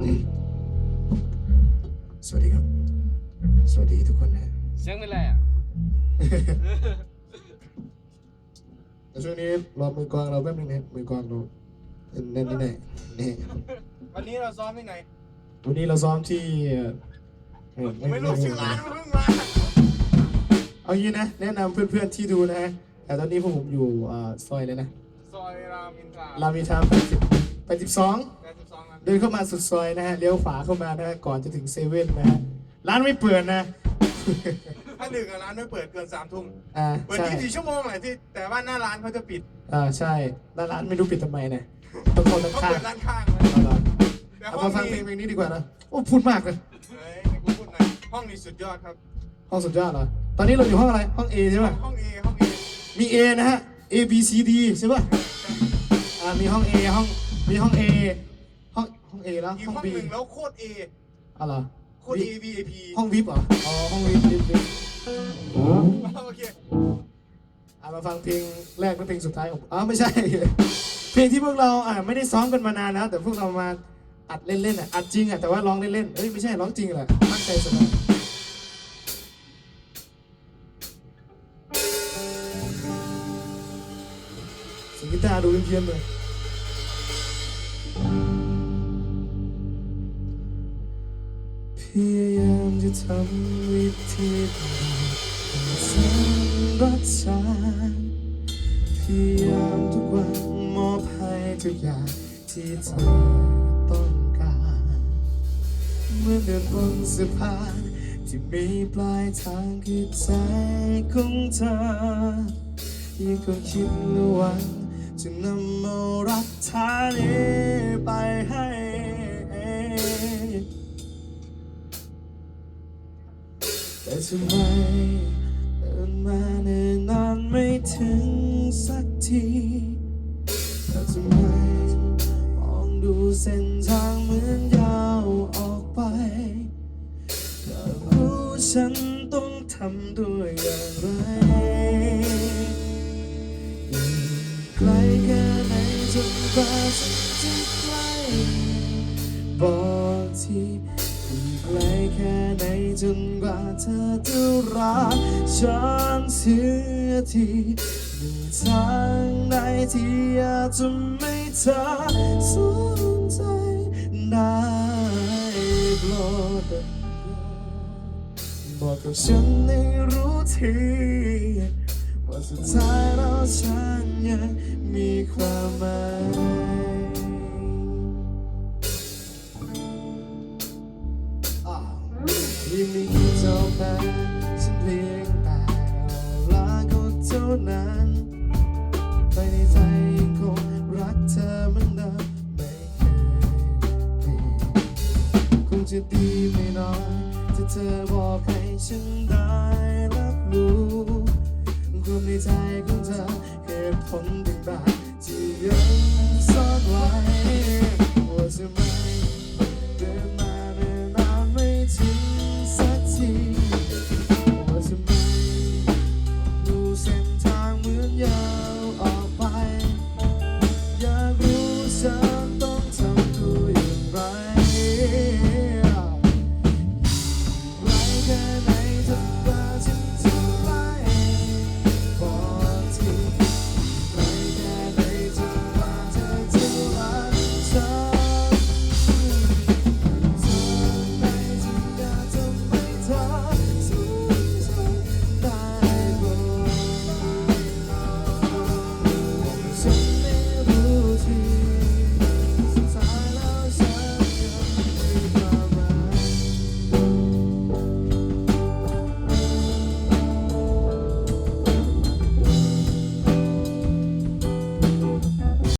สวัสดีครับ สวัสดีทุกคนนะเสียงเป็นไรอะ แต่ช่วงนี้รอมือกลองเราแป๊บนึงนะมือกลองเราแน่นนิดหน่อยนี่วันนี้เราซ้อมที่ไหน วันนี้เราซ้อมที่เอ่อไม่รู้ชื่อร้านมันเพิ่งมาเอางี้นะ แนะนำเพื่อนๆที่ดูนะแต่ตอนนี้พวกผมอยู่อ่าซอยเลยนะ ซอยรามอินทรารามีทาม80 82แปดสิบสองนะ เดินเข้ามาสุดซอยนะฮะเลี้ยวขวาเข้ามานะฮะก่อนจะถึงเซเว่นนะฮะร้านไม่เปิดนะ ถ้าดึกอะร้านไม่เปิดเกินสามทุ่มอ่าเปิดใช่ยี่สิบสี่ชั่วโมงแหละที่แต่ว่าหน้าร้านเขาจะปิดอ่าใช่แล้วร้านไม่รู้ปิดทำไมนะต้องเข้าด้านเขาข้างเปิดร้านข้างนะเอาล่ะแต่เอาห้อมางฟังเพลนี้งเพลงนี้ดีกว่านะโอ้พูดมากเลยเฮ้ยให้กูพูดหน่อยห้องนี้สุดยอดครับ ห้องสุดยอดเหรอตอนนี้เราอยู่ห้องอะไรห้อง A ใช่ป่ะห้องเอห้องเอมี A นะฮะ A B C D ใช่ป่ะอ่ามีห้อง A ห้องมีห้อง A ห้องห้อง A แล้วอีกห้องห้อง B หนึ่งแล้วโคตรเออ๋อเหรอโคตรเอ VIP ห้องวิปเหรออ๋อห้องวิปวิปวิปโอเคอ่ามาฟังเพลงแรกและเพลงสุดท้ายของอ๋อไม่ใช่ เพลงที่พวกเราอ่าไม่ได้ซ้อมกันมานานแล้ว แต่พวกเรามาอัดเล่นๆอะอัดจริงอะแต่ว่าร้องเล่นๆเอ้ยไม่ใช่ร้องจริงแหละตั้งใจแสดงเสียงกีตาร์ดูเพี้ยนๆเลย พยายามจะทำวิธีต่างๆสร้างรักษาพยายามทุกวันมอบให้ทุกอย่างที่เธอต้องการเมื่อเดินบนสะพานที่มีปลายทางคือใจของเธอยังคงคิดและหวังจะนำเอารักเธอนี้ไป ทำไมเดินมาเนิ่นนานไม่ถึงสักทีแต่ทำไมมองดูเส้นทางเหมือนยาวออกไปอยารู้ฉันต้องทำด้วยอย่างไรไกลแค่ไหนจนกว่าฉันจะใกล้บอกที่ ไกลแค่ไหนจนกว่าเธอจะรักฉันเสียทีมีทางใดที่อยากจะไม่เธอสนใจได้โปรดบอกกับฉันให้รู้ทีว่าสุดท้ายแล้วฉันยังมีความหมาย ยังไม่คิดจบนฉันเพียงแต่ลาเขาเท่านั้น ไปในใจยังคงรักเธอเหมือนเดิมไม่เคยเปลี่ยนคงจะดีไม่น้อยถ้าเธอบอกให้ฉันได้